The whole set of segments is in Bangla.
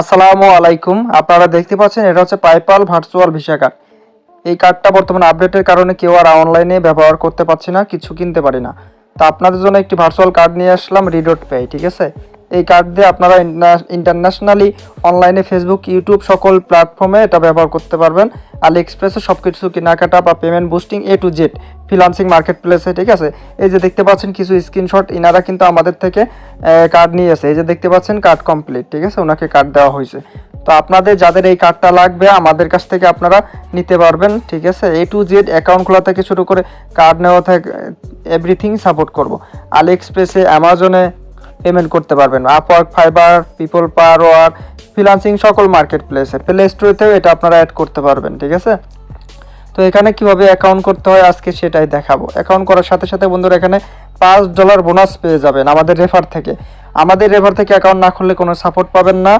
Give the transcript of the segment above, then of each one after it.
আসসালামু আলাইকুম। আপনারা দেখতে পাচ্ছেন, এটা হচ্ছে পাইপাল ভার্চুয়াল ভিসা কার্ড এই কার্ডটা বর্তমানে আপডেটের কারণে কেউ আর অনলাইনে ব্যবহার করতে পারছি না, কিছু কিনতে পারি না। তো আপনাদের জন্য একটি ভার্চুয়াল কার্ড নিয়ে আসলাম, রিডোট পে, ঠিক আছে? এই কার্ড দিয়ে আপনারা ইন্টারন্যাশনালি অনলাইনে ফেসবুক ইউটিউব সকল প্ল্যাটফর্মে এটা ব্যবহার করতে পারবেন। আলি এক্সপ্রেসে সব কিছু কেনাকাটা বা payment boosting A to Z freelancing market প্লেসে ঠিক আছে? এই যে দেখতে পাচ্ছেন কিছু স্ক্রিনশট ইনারা কিন্তু আমাদের থেকে কার্ড নিয়েছে এই যে দেখতে পাচ্ছেন কার্ড কমপ্লিট ঠিক আছে? ওনাকে কার্ড দেওয়া হয়েছে। তো আপনাদের, যাদের এই কার্ডটা লাগবে, আমাদের কাছ থেকে আপনারা নিতে পারবেন, ঠিক আছে? এ টু জেড অ্যাকাউন্ট খোলা থেকে শুরু করে কার্ড নেওয়া থেকে এভরিথিং সাপোর্ট করব। আলি এক্সপ্রেসে অ্যামাজনে পেমেন্ট করতে পারবেন। Upwork Fiverr people per hour freelancing সকল মার্কেট প্লেসে প্লে স্টোরেতেও এটা আপনারা অ্যাড করতে পারবেন, ঠিক আছে? তো এখানে কীভাবে অ্যাকাউন্ট করতে হয় আজকে সেটাই দেখাবো। অ্যাকাউন্ট করার সাথে সাথে বন্ধুরা এখানে পাঁচ ডলার বোনাস পেয়ে যাবেন আমাদের রেফার থেকে। আমাদের রেফার থেকে অ্যাকাউন্ট না খুললে কোনো সাপোর্ট পাবেন না।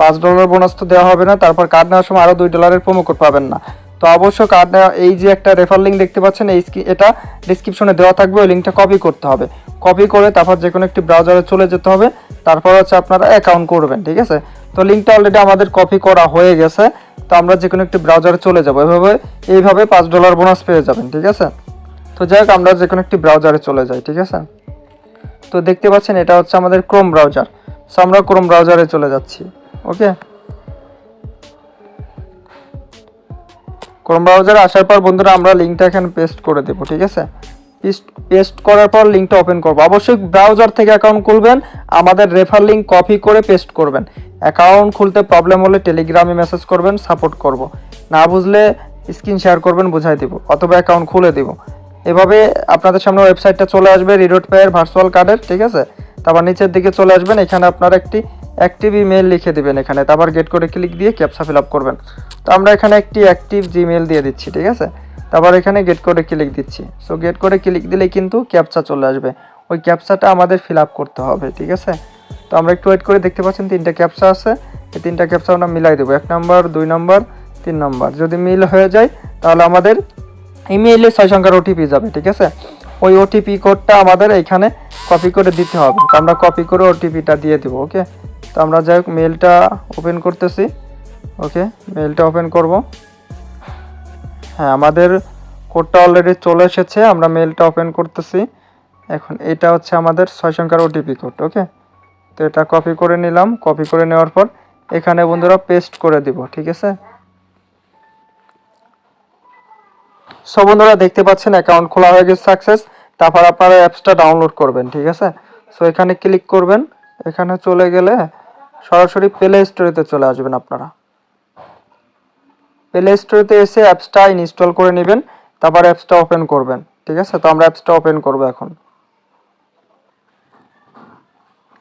পাঁচ ডলার বোনাস তো দেওয়া হবে না, তারপর কার্ড নেওয়ার সময় আরও দুই ডলারের প্রোমো কোড পাবেন না। তো অবশ্য কার্ড নেওয়া এই যে একটা রেফার লিঙ্ক দেখতে পাচ্ছেন, এই এটা ডিসক্রিপশনে দেওয়া থাকবে, ওই লিঙ্কটা কপি করতে হবে। কপি করে তারপর যে কোনো একটি ব্রাউজারে চলে যেতে হবে, তারপর হচ্ছে আপনারা অ্যাকাউন্ট করবেন, ঠিক আছে? তো লিঙ্কটা অলরেডি আমাদের কপি করা হয়ে গেছে, তো আমরা যে কোনো একটি ব্রাউজারে চলে যাব। এভাবে, এইভাবে পাঁচ ডলার বোনাস পেয়ে যাবেন, ঠিক আছে? তো যাই হোক, আমরা যে কোনো একটি ব্রাউজারে চলে যাই, ঠিক আছে? তো দেখতে পাচ্ছেন, এটা হচ্ছে আমাদের ক্রোম ব্রাউজার সো আমরা ক্রোম ব্রাউজারে চলে যাচ্ছি ওকে ক্রোম ব্রাউজারে আসার পর বন্ধুরা আমরা লিঙ্কটা এখানে পেস্ট করে দেবো, ঠিক আছে? পেস্ট করার পর লিঙ্কটা ওপেন করব। অবশ্যই ব্রাউজার থেকে অ্যাকাউন্ট খুলবেন, আমাদের রেফার লিঙ্ক কপি করে পেস্ট করবেন। অ্যাকাউন্ট খুলতে প্রবলেম হলে টেলিগ্রামে মেসেজ করবেন সাপোর্ট করব। না বুঝলে স্ক্রিন শেয়ার করবেন, বুঝাই দিব, অথবা অ্যাকাউন্ট খুলে দিব। এভাবে আপনাদের সামনে ওয়েবসাইটটা চলে আসবে রিডোট পেয়ের ভার্চুয়াল কার্ডের ঠিক আছে? তারপর নিচের দিকে চলে আসবেন, এখানে আপনার একটি অ্যাক্টিভ ইমেল লিখে দিবেন এখানে। তারপর গেট করে ক্লিক দিয়ে ক্যাপসা ফিল আপ করবেন। তো আমরা এখানে একটি অ্যাক্টিভ জিমেল দিয়ে দিচ্ছি, ঠিক আছে? তারপর এখানে গেট করে ক্লিক দিচ্ছি। সো গেট করে ক্লিক দিলেই কিন্তু ক্যাপচা চলে আসবে। ওই ক্যাপচাটা আমাদের ফিল আপ করতে হবে, ঠিক আছে? তো আমরা একটু ওয়েট করে দেখতে পাচ্ছেন তিনটা ক্যাপচা আছে। এই তিনটা ক্যাপচা আমরা মিলাই দেবো। এক নম্বর দুই নম্বর তিন নম্বর যদি মিল হয়ে যায়, তাহলে আমাদের ইমেইলে ছয় সংখ্যার ওটিপি যাবে, ঠিক আছে? ওই ওটিপি কোডটা আমাদের এখানে কপি করে দিতে হবে। তো আমরা কপি করে ওটিপিটা দিয়ে দেবো ওকে তো আমরা যাই মেলটা ওপেন করতেছি। ওকে মেলটা ওপেন করব। হ্যাঁ আমাদের কোডটা অলরেডি চলে এসেছে, আমরা মেলটা ওপেন করতেছি। এখন এটা হচ্ছে আমাদের ছয় সংখ্যার ওটিপি কোড ওকে তো এটা কপি করে নিলাম কপি করে নেওয়ার পর এখানে বন্ধুরা পেস্ট করে দিব, ঠিক আছে? সো বন্ধুরা দেখতে পাচ্ছেন অ্যাকাউন্ট খোলা হয়ে গেছে সাকসেস তারপর আপনারা অ্যাপসটা ডাউনলোড করবেন, ঠিক আছে? সো এখানে ক্লিক করবেন। এখানে চলে গেলে সরাসরি প্লে স্টোরেতে চলে আসবেন আপনারা। প্লে স্টোরেতে এসে অ্যাপসটা ইনস্টল করে নেবেন, তারপর অ্যাপসটা ওপেন করবেন, ঠিক আছে? তো আমরা অ্যাপসটা ওপেন করব এখন।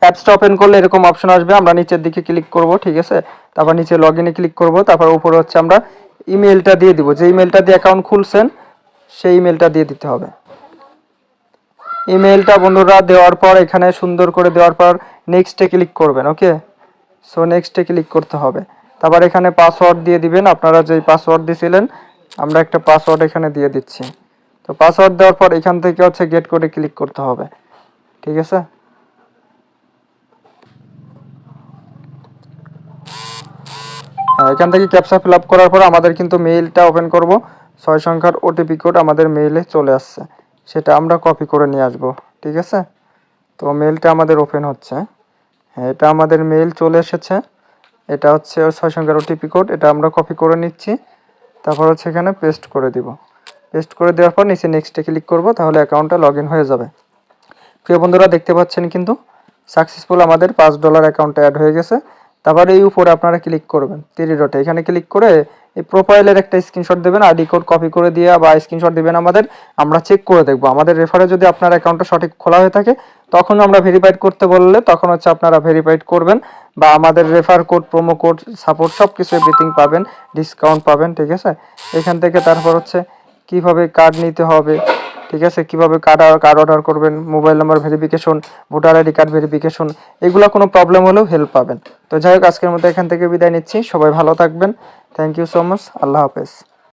অ্যাপসটা ওপেন করলে এরকম অপশন আসবে, আমরা নিচের দিকে ক্লিক করব, ঠিক আছে? তারপর নিচে লগ ইনে ক্লিক করব, তারপর উপরে হচ্ছে আমরা ইমেলটা দিয়ে দিব। যে ইমেলটা দিয়ে অ্যাকাউন্ট খুলছেন, সেই ইমেলটা দিয়ে দিতে হবে। ইমেলটা বন্ধুরা দেওয়ার পর, এখানে সুন্দর করে দেওয়ার পর নেক্সটে ক্লিক করবেন ওকে সো নেক্সটে ক্লিক করতে হবে। তারপর এখানে পাসওয়ার্ড দিয়ে দিবেন। আপনারা যেই পাসওয়ার্ড দিয়েছিলেন আমরা একটা পাসওয়ার্ড এখানে দিয়ে দিচ্ছি। তো পাসওয়ার্ড দেওয়ার পর এখান থেকে হচ্ছে গেট করে ক্লিক করতে হবে। ঠিক আছে? হ্যাঁ, এখান থেকে ক্যাপচা ফিল আপ করার পর আমাদের কিন্তু মেইলটা ওপেন করব। ছয় সংখ্যার ওটিপি কোড আমাদের মেইলে চলে আসছে। সেটা আমরা কপি করে নিয়ে আসব। ঠিক আছে? তো মেইলটা আমাদের ওপেন হচ্ছে। হ্যাঁ এটা আমাদের মেইল চলে এসেছে। এটা হচ্ছে ছয় সংখ্যার ওটিপি কোড এটা আমরা কপি করে নিচ্ছি। তারপর হচ্ছে এখানে পেস্ট করে দিব। পেস্ট করে দেওয়ার পর নিচে নেক্সটে ক্লিক করব, তাহলে অ্যাকাউন্টটা লগ হয়ে যাবে। প্রিয় বন্ধুরা, দেখতে পাচ্ছেন কিন্তু সাকসেসফুল আমাদের পাঁচ ডলার অ্যাকাউন্টে অ্যাড হয়ে গেছে। তারপরে এই উপরে আপনারা ক্লিক করবেন। তিরি ডটে এখানে ক্লিক করে এই প্রোফাইলের একটা স্ক্রিনশট দেবেন আইডি কোড কপি করে দিয়ে বা স্ক্রিনশট দেবেন আমাদের, আমরা চেক করে দেখব। আমাদের রেফারে যদি আপনার অ্যাকাউন্টটা সঠিক খোলা হয়ে থাকে, তখন আমরা ভেরিফাইড করতে বললে তখন হচ্ছে আপনারা ভেরিফাইড করবেন বা আমাদের refer code promo code support সব কিছু এভরিথিং পাবেন ডিসকাউন্ট পাবেন, ঠিক আছে? এখান থেকে তারপর হচ্ছে কীভাবে কার্ড নিতে হবে ঠিক আছে? কীভাবে কার্ড কার্ড অর্ডার করবেন? Mobile number verification voter ID card verification এগুলো কোনো প্রবলেম হলেও হেল্প পাবেন। তো যাই হোক, আজকের মতো এখান থেকে বিদায় নিচ্ছি। সবাই ভালো থাকবেন। থ্যাংক ইউ সো মাচ আল্লাহ হাফেজ।